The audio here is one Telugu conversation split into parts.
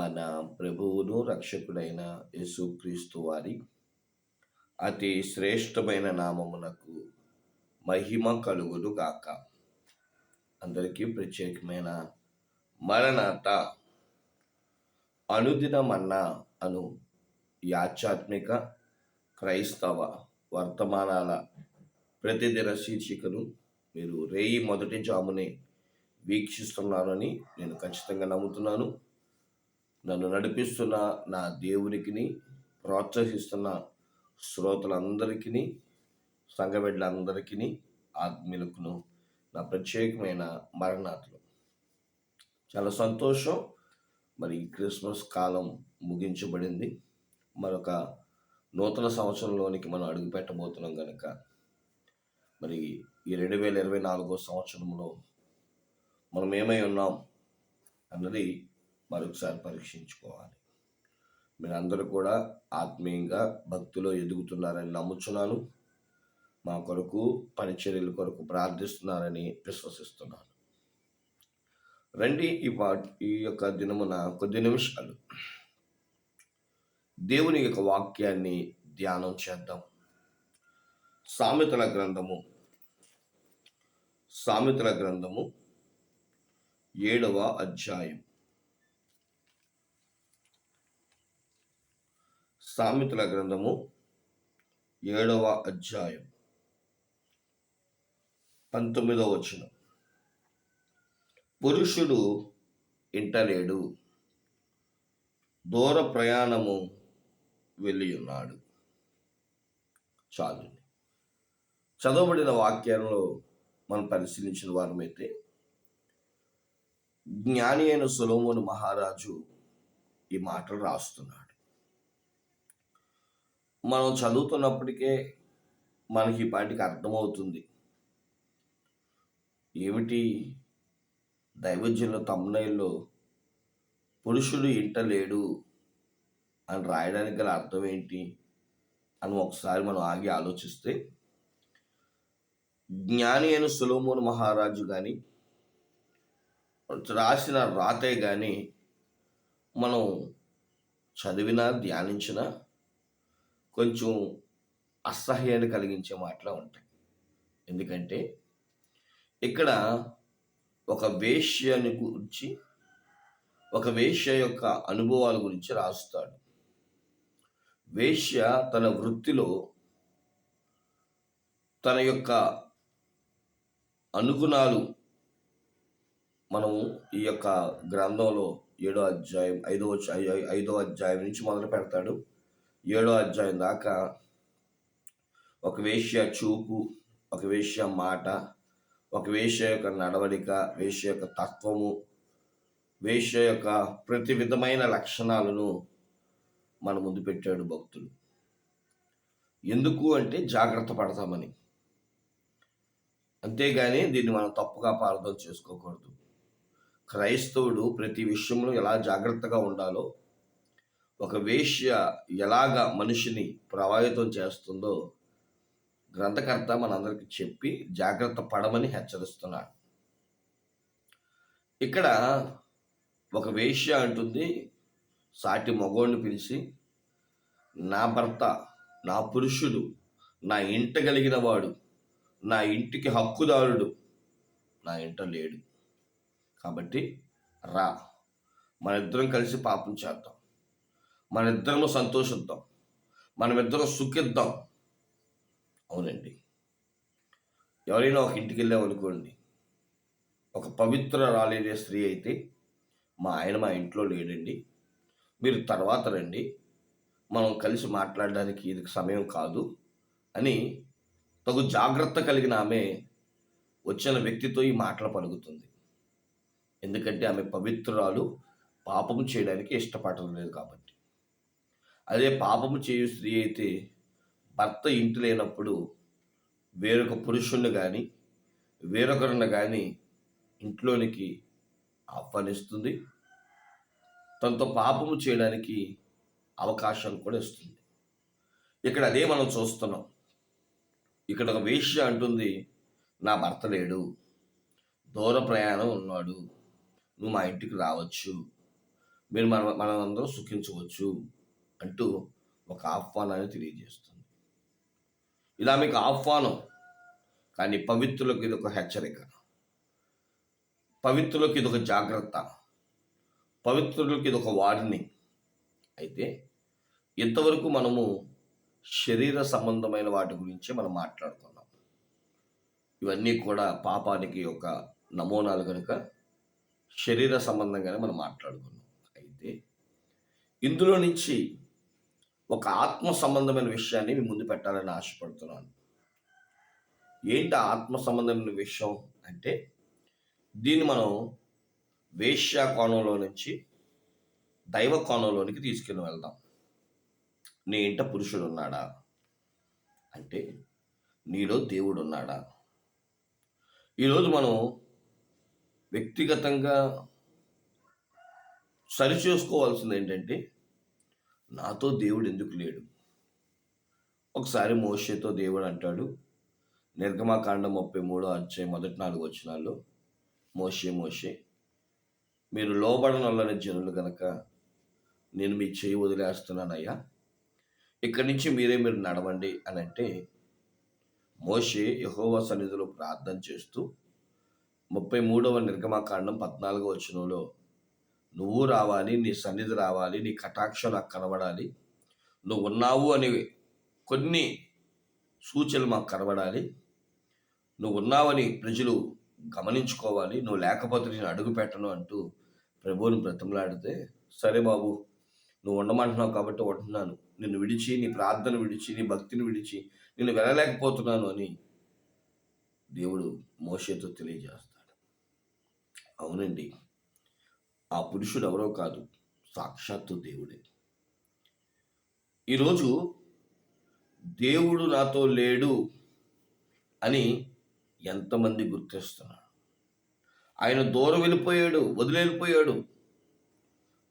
మన ప్రభువును రక్షకుడైన యేసుక్రీస్తు వారి అతి శ్రేష్టమైన నామమునకు మహిమ కలుగును గాక. అందరికీ ప్రత్యేకమైన మరణాత అనుదినమన్నా అను ఈ ఆధ్యాత్మిక క్రైస్తవ వర్తమానాల ప్రతిదిన శీర్షికను మీరు రేయి మొదటి జామునే వీక్షిస్తున్నారని నేను ఖచ్చితంగా నమ్ముతున్నాను. నన్ను నడిపిస్తున్న నా దేవునికి ప్రోత్సహిస్తున్న శ్రోతలందరికీ సంఘబిడ్డలందరికీ ఆత్మీయులకును నా ప్రత్యేకమైన మరణాతులు చాలా సంతోషం. మరి క్రిస్మస్ కాలం ముగించబడింది. మరొక నూతన సంవత్సరంలోనికి మనం అడుగుపెట్టబోతున్నాం కనుక మరి ఈ రెండు వేల ఇరవై నాలుగో సంవత్సరంలో మనం ఏమై ఉన్నాం అన్నది మరొకసారి పరీక్షించుకోవాలి. మీరందరూ కూడా ఆత్మీయంగా భక్తిలో ఎదుగుతున్నారని నమ్ముచున్నాను. మా కొరకు పనిచర్యల కొరకు ప్రార్థిస్తున్నారని విశ్వసిస్తున్నాను. రండి ఈ పాట ఈ యొక్క దినమున కొద్ది నిమిషాలు. దేవుని యొక్క వాక్యాన్ని ధ్యానం చేద్దాం. సామెతల గ్రంథము. సామెతల గ్రంథము ఏడవ అధ్యాయం. సామెతల గ్రంథము ఏడవ అధ్యాయం. పంతొమ్మిదవ వచనం. పురుషుడు ఇంటలేడు దూర ప్రయాణము వెళ్ళి ఉన్నాడు చాలు. చదవబడిన వాక్యంలో మనం పరిశీలించిన వారమైతే జ్ఞాని అయిన సులోముని మహారాజు ఈ మాటలు రాస్తున్నాడు. మనం చదువుతున్నప్పటికే మనకి పాటికి అర్థమవుతుంది. ఏమిటి? దైవజ్యంలో తమ్మునైల్లో పురుషుడు ఇంట లేడు అని రాయడానికి గల అర్థం ఏంటి అని ఒకసారి మనం ఆగి ఆలోచిస్తే జ్ఞాని అయిన సులోమోను మహారాజు కానీ రాసిన రాతే కానీ మనం చదివినా ధ్యానించినా కొంచెం అసహ్యాన్ని కలిగించే మాటలు ఉంటాయి. ఎందుకంటే ఇక్కడ ఒక వేష్యని గురించి ఒక వేష్య యొక్క అనుభవాల గురించి రాస్తాడు. వేష్య తన వృత్తిలో తన యొక్క అనుగుణాలు మనం ఈ యొక్క గ్రంథంలో ఏడో అధ్యాయం ఐదో ఐదో అధ్యాయం నుంచి మొదలు పెడతాడు. ఏడో అధ్యాయం దాకా ఒక వేష్య చూపు ఒక వేష్య మాట ఒక వేష్య యొక్క నడవడిక వేష్య యొక్క తత్వము వేష్య యొక్క ప్రతి విధమైన లక్షణాలను మన ముందు పెట్టాడు భక్తులు ఎందుకు అంటే జాగ్రత్త పడతామని. అంతేగాని దీన్ని మనం తప్పుగా పార్థం చేసుకోకూడదు. క్రైస్తవుడు ప్రతి విషయంలో ఎలా జాగ్రత్తగా ఉండాలో ఒక వేష్య ఎలాగ మనిషిని ప్రభావితం చేస్తుందో గ్రంథకర్త మనందరికి చెప్పి జాగ్రత్త పడమని హెచ్చరిస్తున్నాడు. ఇక్కడ ఒక వేష్య అంటుంది సాటి మగోడిని పిలిచి నా భర్త నా పురుషుడు నా ఇంట కలిగిన వాడు నా ఇంటికి హక్కుదారుడు నా ఇంట లేడు. కాబట్టి రా మన ఇద్దరం కలిసి పాపం చేద్దాం. మన ఇద్దరము సంతోషిద్దాం. మనమిద్దరం సుఖిద్దాం. అవునండి. ఎవరైనా ఒక ఇంటికి వెళ్ళామనుకోండి ఒక పవిత్ర రాలేదే స్త్రీ అయితే మా ఆయన మా ఇంట్లో లేడండి. మీరు తర్వాత రండి. మనం కలిసి మాట్లాడడానికి ఇది సమయం కాదు అని తగు జాగ్రత్త కలిగిన ఆమె వచ్చిన వ్యక్తితో ఈ మాటలు పలుకుతుంది. ఎందుకంటే ఆమె పవిత్రురాలు పాపం చేయడానికి ఇష్టపడటం లేదు కాబట్టి. అదే పాపము చేయు స్త్రీ అయితే భర్త ఇంటి లేనప్పుడు వేరొక పురుషుణ్ణి కానీ వేరొకరిని కానీ ఇంట్లోనికి ఆహ్వానిస్తుంది. తనతో పాపము చేయడానికి అవకాశం కూడా ఇస్తుంది. ఇక్కడ అదే మనం చూస్తున్నాం. ఇక్కడ ఒక వేష్య అంటుంది నా భర్త లేడు. దూర ప్రయాణం ఉన్నాడు. నువ్వు మా ఇంటికి రావచ్చు. మీరు మన మనమందరం సుఖించవచ్చు. అంటూ ఒక ఆహ్వానాన్ని తెలియజేస్తుంది. ఇలా మీకు ఆహ్వానం కానీ పవిత్రులకు ఇది ఒక హెచ్చరిక. పవిత్రులకు ఇది ఒక జాగ్రత్త. పవిత్రులకు ఇది ఒక వార్నింగ్. అయితే ఇంతవరకు మనము శరీర సంబంధమైన వాటి గురించే మనం మాట్లాడుకున్నాం? ఇవన్నీ కూడా పాపానికి ఒక నమూనాలు కనుక శరీర సంబంధంగానే మనం మాట్లాడుకున్నాం. అయితే ఇందులో నుంచి ఒక ఆత్మ సంబంధమైన విషయాన్ని మీ ముందు పెట్టాలని ఆశపడుతున్నాను. ఏంటి ఆత్మ సంబంధమైన విషయం అంటే దీన్ని మనం వేశ్య కోణంలో నుంచి దైవ కోణంలోనికి తీసుకుని వెళ్దాం. నీ ఇంట పురుషుడు ఉన్నాడా అంటే నీలో దేవుడు ఉన్నాడా ఈరోజు మనం వ్యక్తిగతంగా సరిచేసుకోవాల్సింది ఏంటంటే నాతో దేవుడు ఎందుకు లేడు? ఒకసారి మోషేతో దేవుడు అంటాడు నిర్గమాకాండ ముప్పై మూడో అధ్యాయం మొదటి నాలుగు వచ్చినాల్లో మోషే మోషే మీరు లోబడనల్లని జనులు గనక నేను మీ చేయి వదిలేస్తున్నానయ్యా? ఇక్కడి నుంచి మీరే మీరు నడవండి అని అంటే మోషే యహోవా సన్నిధిలో ప్రార్థన చేస్తూ ముప్పై మూడవ నిర్గమాకాండం పద్నాలుగో వచనంలో నువ్వు రావాలి నీ సన్నిధి రావాలి నీ కటాక్షం నాకు కనబడాలి. నువ్వు ఉన్నావు అని కొన్ని సూచనలు మాకు కనబడాలి. నువ్వు ఉన్నావని ప్రజలు గమనించుకోవాలి. నువ్వు లేకపోతే నేను అడుగు పెట్టను అంటూ ప్రభువుని బ్రతంలాడితే సరే బాబు నువ్వు ఉండమంటున్నావు కాబట్టి ఉంటున్నాను. నిన్ను విడిచి నీ ప్రార్థన విడిచి నీ భక్తిని విడిచి నేను వెళ్ళలేకపోతున్నాను అని దేవుడు మోషేతో తెలియజేస్తాడు. అవునండి. ఆ పురుషుడు ఎవరో కాదు సాక్షాత్తు దేవుడే. ఈరోజు దేవుడు నాతో లేడు అని ఎంతమంది గుర్తిస్తున్నారు. ఆయన దూరం వెళ్ళిపోయాడు వదిలేళ్ళిపోయాడు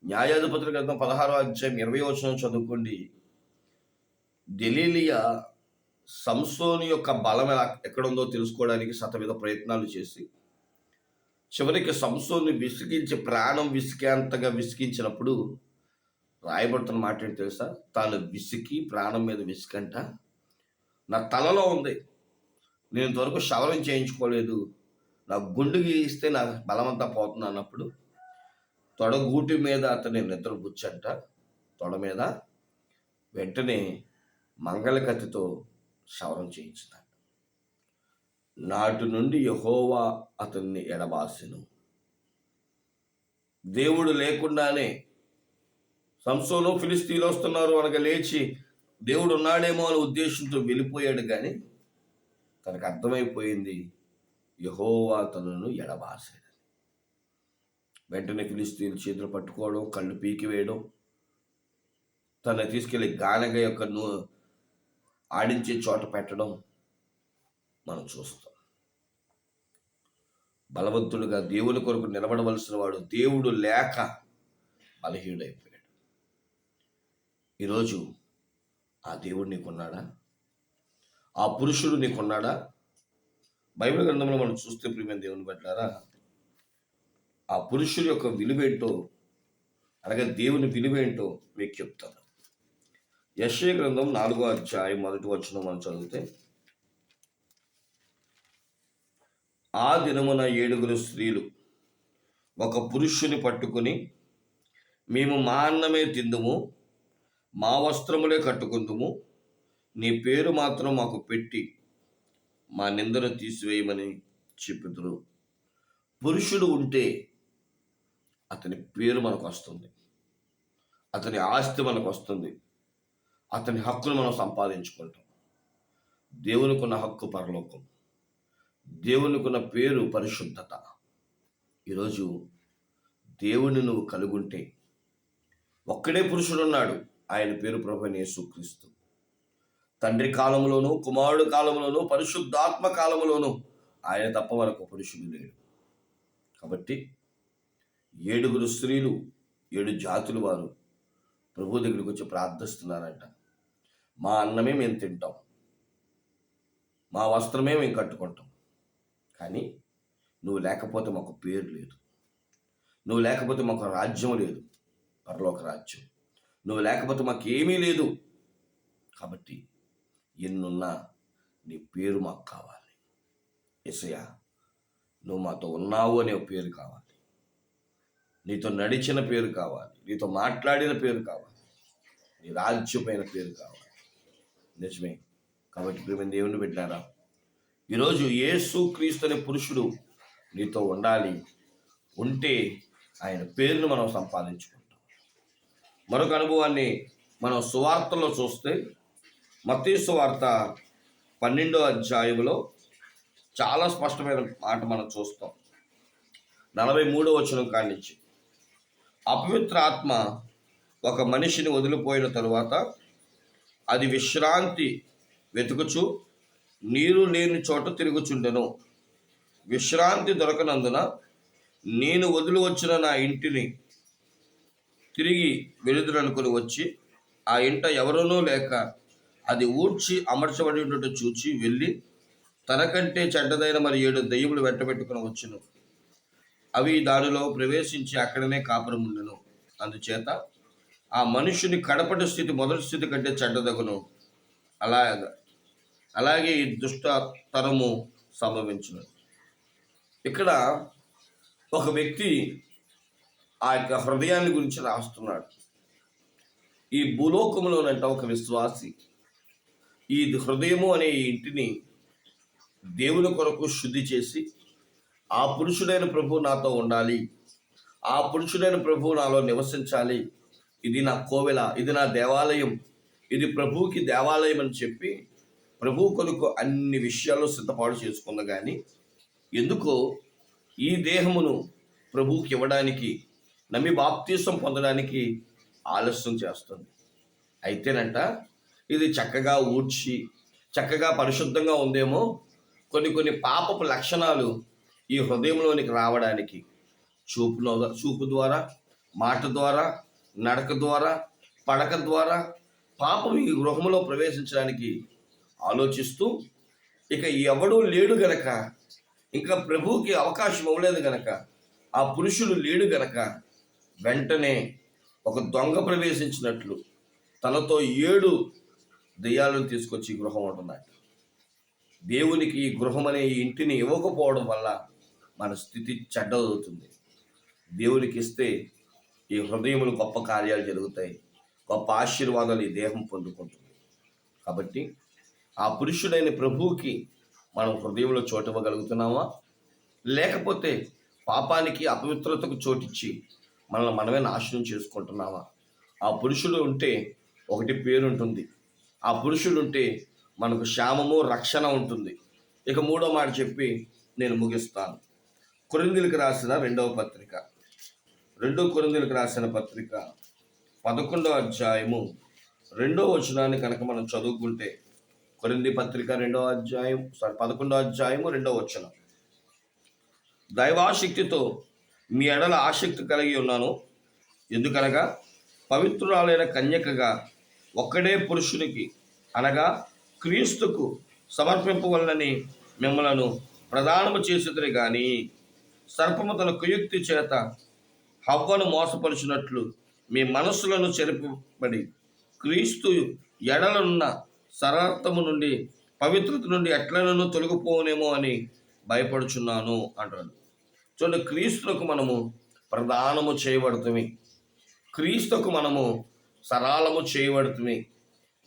న్యాయాధిపతుల క్రితం పదహారో అధ్యాయం ఇరవై వచనం చదువుకోండి. దెలీలియా సంసోని యొక్క బలం ఎలా- ఎక్కడుందో తెలుసుకోవడానికి శతవిధ ప్రయత్నాలు చేసి చివరికి సంసోన్ని విసిగించి ప్రాణం విసికేంతగా విసిగించినప్పుడు రాయబడుతున్న మాట ఏంటి తెలుసా? తాను విసికి ప్రాణం మీద విసికంట. నా తలలో ఉంది. నేను ఇంతవరకు శవరం చేయించుకోలేదు. నా గుండు గీస్తే నా బలమంతా పోతుంది అన్నప్పుడు తొడగూటి మీద అతని నిద్ర బుచ్చంట తొడ మీద వెంటనే మంగళ కత్తితో శవరం చేయించుతాను నాటి నుండి యహోవా అతన్ని ఎడబాసెను. దేవుడు లేకుండానే సంసోను ఫిలిస్తీన్లు వస్తున్నారు అనక లేచి దేవుడు ఉన్నాడేమో అనే ఉద్దేశంతో వెళ్ళిపోయాడు కానీ తనకు అర్థమైపోయింది యహోవా తనను ఎడబాసాడు వెంటనే ఫిలిస్తీన్ చేతులు పట్టుకోవడం కళ్ళు పీకివేయడం తన తీసుకెళ్ళి గానగ యొక్క నూ ఆడించే చోట పెట్టడం మనం చూస్తాం. బలవంతుడుగా దేవుని కొరకు నిలబడవలసిన వాడు దేవుడు లేక బలహీనుడైపోయాడు. ఈరోజు ఆ దేవుడు నీకున్నాడా? ఆ పురుషుడు నీకున్నాడా? బైబిల్ గ్రంథంలో మనం చూస్తే ప్రియమైన దేవుని పెట్టారా ఆ పురుషుడి యొక్క విలువేంటో అనగా దేవుని విలువేంటో మీకు చెప్తాను. యశ్వ గ్రంథం నాలుగో అధ్యాయం మొదటి వచ్చిన మనం చదివితే ఆ దినమున ఏడుగురు స్త్రీలు ఒక పురుషుని పట్టుకుని మేము మా అన్నమే తిందుము మా వస్త్రములే కట్టుకుందుము నీ పేరు మాత్రం మాకు పెట్టి మా నిందను తీసివేయమని చెప్పుతురు పురుషుడు ఉంటే అతని పేరు మనకు వస్తుంది అతని ఆస్తి మనకు వస్తుంది అతని హక్కును మనం సంపాదించుకుంటాం. దేవునికి ఉన్న హక్కు పరలోకం. దేవునికున్న పేరు పరిశుద్ధత. ఈరోజు దేవుని నువ్వు కలుగుంటే ఒక్కడే పురుషుడున్నాడు. ఆయన పేరు ప్రభు యేసుక్రీస్తు. తండ్రి కాలంలోనూ కుమారుడు కాలంలోనూ పరిశుద్ధాత్మ కాలంలోనూ ఆయన తప్ప మనకు పురుషుడు లేడు. కాబట్టి ఏడుగురు స్త్రీలు ఏడు జాతులు వారు ప్రభు దగ్గరికి వచ్చి ప్రార్థిస్తున్నారంట. మా అన్నమే మేము తింటాం. మా వస్త్రమే మేము కట్టుకుంటాం. కానీ నువ్వు లేకపోతే మాకు పేరు లేదు. నువ్వు లేకపోతే మాకు రాజ్యం లేదు. పరలోక రాజ్యం. నువ్వు లేకపోతే మాకేమీ లేదు. కాబట్టి ఎన్నున్నా నీ పేరు మాకు కావాలి. ఎసయా నువ్వు మాతో ఉన్నావు అనే ఒక పేరు కావాలి. నీతో నడిచిన పేరు కావాలి. నీతో మాట్లాడిన పేరు కావాలి. నీ రాజ్యమైన పేరు కావాలి. నిజమే. కాబట్టి ప్రేమ దేవుని పెట్టినారా ఈరోజు యేసు క్రీస్తు అనే పురుషుడు నీతో ఉండాలి. ఉంటే ఆయన పేరును మనం సంపాదించుకుంటాం. మరొక అనుభవాన్ని మనం సువార్తలో చూస్తే మత్తీ సువార్త పన్నెండో అధ్యాయంలో చాలా స్పష్టమైన మాట మనం చూస్తాం. నలభై మూడో వచనం కానించి అపవిత్ర ఆత్మ ఒక మనిషిని వదిలిపోయిన తరువాత అది విశ్రాంతి వెతుకుచు నీరు లేని చోట తిరుగుచుండెను. విశ్రాంతి దొరకనందున నేను వదిలి వచ్చిన నా ఇంటిని తిరిగి వెలుదురనుకొని వచ్చి ఆ ఇంట ఎవరనూ లేక అది ఊడ్చి అమర్చబడి ఉన్నట్టు చూచి వెళ్ళి తనకంటే చెడ్డదైన మరి ఏడు దెయ్యములు వెంటబెట్టుకుని వచ్చును. అవి దానిలో ప్రవేశించి అక్కడనే కాపురం ఉండెను. అందుచేత ఆ మనుషుని కడపటి స్థితి మొదటి స్థితి కంటే చెడ్డదగును. అలాగ అలాగే ఈ దుష్ట తరము సంభవించును. ఇక్కడ ఒక వ్యక్తి ఆ యొక్క హృదయాన్ని గురించి రాస్తున్నాడు. ఈ భూలోకంలోనంట ఒక విశ్వాసి ఈ హృదయము అనే ఇంటిని దేవుని కొరకు శుద్ధి చేసి ఆ పురుషుడైన ప్రభు నాతో ఉండాలి ఆ పురుషుడైన ప్రభు నాలో నివసించాలి ఇది నా కోవెల ఇది నా దేవాలయం ఇది ప్రభువుకి దేవాలయం అని చెప్పి ప్రభు కొరకు అన్ని విషయాల్లో సిద్ధపాటు చేసుకుంది కానీ ఎందుకో ఈ దేహమును ప్రభువుకి ఇవ్వడానికి నమ్మి బాప్తీసం పొందడానికి ఆలస్యం చేస్తుంది. అయితేనంట ఇది చక్కగా ఊడ్చి చక్కగా పరిశుద్ధంగా ఉందేమో కొన్ని కొన్ని పాపపు లక్షణాలు ఈ హృదయంలోనికి రావడానికి చూపులో చూపు ద్వారా మాట ద్వారా నడక ద్వారా పడక ద్వారా పాపం ఈ గృహంలో ప్రవేశించడానికి ఆలోచిస్తూ ఇక ఎవడూ లేడు గనక ఇంకా ప్రభువుకి అవకాశం ఇవ్వలేదు గనక ఆ పురుషుడు లేడు గనక వెంటనే ఒక దొంగ ప్రవేశించినట్లు తనతో ఏడు దెయ్యాలను తీసుకొచ్చి ఈ గృహం ఉంటున్నాయి దేవునికి ఈ గృహం అనే ఈ ఇంటిని ఇవ్వకపోవడం వల్ల మన స్థితి చెడ్డదవుతుంది. దేవునికి ఇస్తే ఈ హృదయములు గొప్ప కార్యాలు జరుగుతాయి గొప్ప ఆశీర్వాదాలు ఈ దేహం పొందుకుంటుంది. కాబట్టి ఆ పురుషుడైన ప్రభువుకి మనం హృదయంలో చోటు ఇవ్వగలుగుతున్నామా లేకపోతే పాపానికి అపవిత్రతకు చోటిచ్చి మనల్ని మనమే నాశనం చేసుకుంటున్నామా? ఆ పురుషుడు ఉంటే ఒకటి పేరు ఉంటుంది ఆ పురుషుడు ఉంటే మనకు క్షేమము రక్షణ ఉంటుంది. ఇక మూడో మాట చెప్పి నేను ముగిస్తాను. కొరిందులకు రాసిన రెండవ పత్రిక. రెండో కొరిందులకు రాసిన పత్రిక పదకొండవ అధ్యాయము రెండో వచనాన్ని కనుక మనం చదువుకుంటే కొరింది పత్రిక రెండవ అధ్యాయం సారీ పదకొండో అధ్యాయము రెండవ వచనం. దైవాశక్తితో మీ ఎడల ఆసక్తి కలిగి ఉన్నాను. ఎందుకనగా పవిత్రురాలైన కన్యకగా ఒక్కడే పురుషునికి అనగా క్రీస్తుకు సమర్పింపవలనని మిమ్మలను ప్రధానము చేసేదని కానీ సర్పము తన కుయుక్తి చేత హవ్వను మోసపరిచినట్లు మీ మనస్సులను చెరిపబడి క్రీస్తు ఎడలనున్న సరార్థము నుండి పవిత్రత నుండి ఎట్లనూ తొలగిపోనేమో అని భయపడుచున్నాను అంటాడు. చూడండి క్రీస్తులకు మనము ప్రదానము చేయబడుతుంది క్రీస్తుకు మనము సరాలము చేయబడుతుంది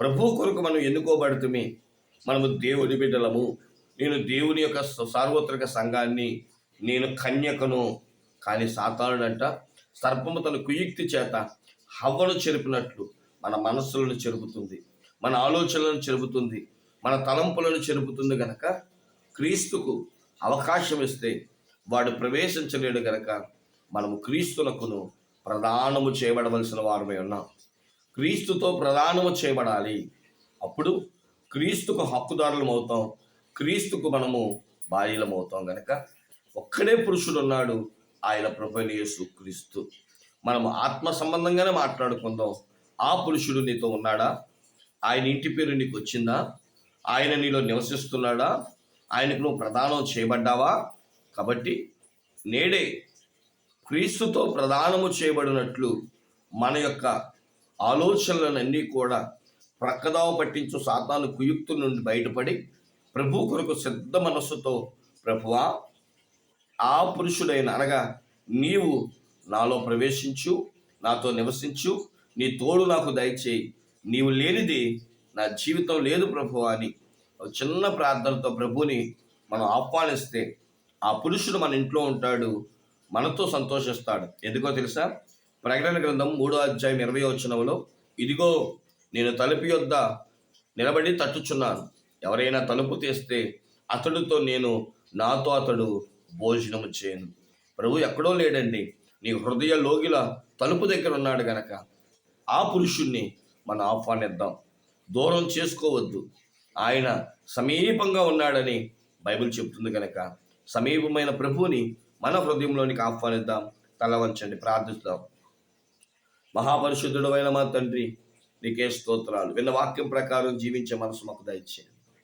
ప్రభు కొరకు మనం ఎన్నుకోబడుతుంది మనము దేవుని బిడ్డలము. నేను దేవుని యొక్క సార్వత్రిక సంఘాన్ని నేను కన్యకను కానీ సాతానుడంట. సర్పము తన కుయుక్తి చేత హవ్వను చెరిపినట్లు మన మనస్సులను చెరుపుతుంది. మన ఆలోచనలను చెరుపుతుంది మన తలంపులను చెరుపుతుంది గనక క్రీస్తుకు అవకాశం ఇస్తే వాడు ప్రవేశించలేడు గనక మనము క్రీస్తునకును ప్రధానము చేయబడవలసిన వారమై ఉన్నాం. క్రీస్తుతో ప్రధానము చేయబడాలి. అప్పుడు క్రీస్తుకు హక్కుదారులం అవుతాం క్రీస్తుకు మనము బాల్యలం అవుతాం గనక ఒక్కడే పురుషుడు ఉన్నాడు ఆయన ప్రభుని యేసు క్రీస్తు. మనము ఆత్మ సంబంధంగానే మాట్లాడుకుందాం. ఆ పురుషుడు నీతో ఉన్నాడా? ఆయన ఇంటి పేరు నీకు వచ్చిందా? ఆయన నీలో నివసిస్తున్నాడా? ఆయనకు నువ్వు ప్రదానం చేయబడ్డావా? కాబట్టి నేడే క్రీస్తుతో ప్రదానము చేయబడినట్లు మన యొక్క ఆలోచనలన్నీ కూడా ప్రక్కదావ పట్టించు సాతాను కుయుక్తుల నుండి బయటపడి ప్రభు కొరకు సిద్ధ మనస్సుతో ప్రభువా ఆ పురుషుడైన అనగా నీవు నాలో ప్రవేశించు నాతో నివసించు నీ తోడు నాకు దయచేయి. నీవు లేనిది నా జీవితం లేదు ప్రభు అని ఒక చిన్న ప్రార్థనతో ప్రభుని మనం ఆహ్వానిస్తే ఆ పురుషుడు మన ఇంట్లో ఉంటాడు మనతో సంతోషిస్తాడు. ఎందుకో తెలుసా? ప్రకటన గ్రంథం మూడో అధ్యాయం ఇరవై వచనంలో ఇదిగో నేను తలుపు యొద్ద నిలబడి తట్టుచున్నాను. ఎవరైనా తలుపు తీస్తే అతడితో నేను నాతో అతడు భోజనము చేయను. ప్రభు ఎక్కడో లేడండి. నీ హృదయ లోగిల తలుపు దగ్గర ఉన్నాడు గనక. ఆ పురుషుణ్ణి మనం ఆహ్వానిద్దాం. దూరం చేసుకోవద్దు. ఆయన సమీపంగా ఉన్నాడని బైబిల్ చెప్తుంది కనుక సమీపమైన ప్రభువుని మన హృదయంలోనికి ఆహ్వానిద్దాం. తల వంచండి ప్రార్థిద్దాం. మహాపరిశుద్ధుడమైన మా తండ్రి నీకే స్తోత్రాలు. విన్న వాక్యం ప్రకారం జీవించే మనసు మాకు దయచేయండి.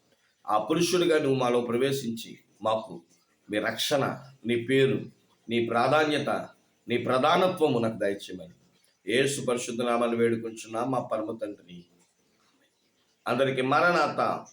ఆ పురుషుడిగా నువ్వు మాలో ప్రవేశించి మాకు మీ రక్షణ నీ పేరు నీ ప్రాధాన్యత నీ ప్రధానత్వము నాకు దయచేయమని ఏసు పరిశుద్ధ నామాన్ని వేడుకుంటున్నాం మా పరమ తండ్రి. అందరికి మరణాత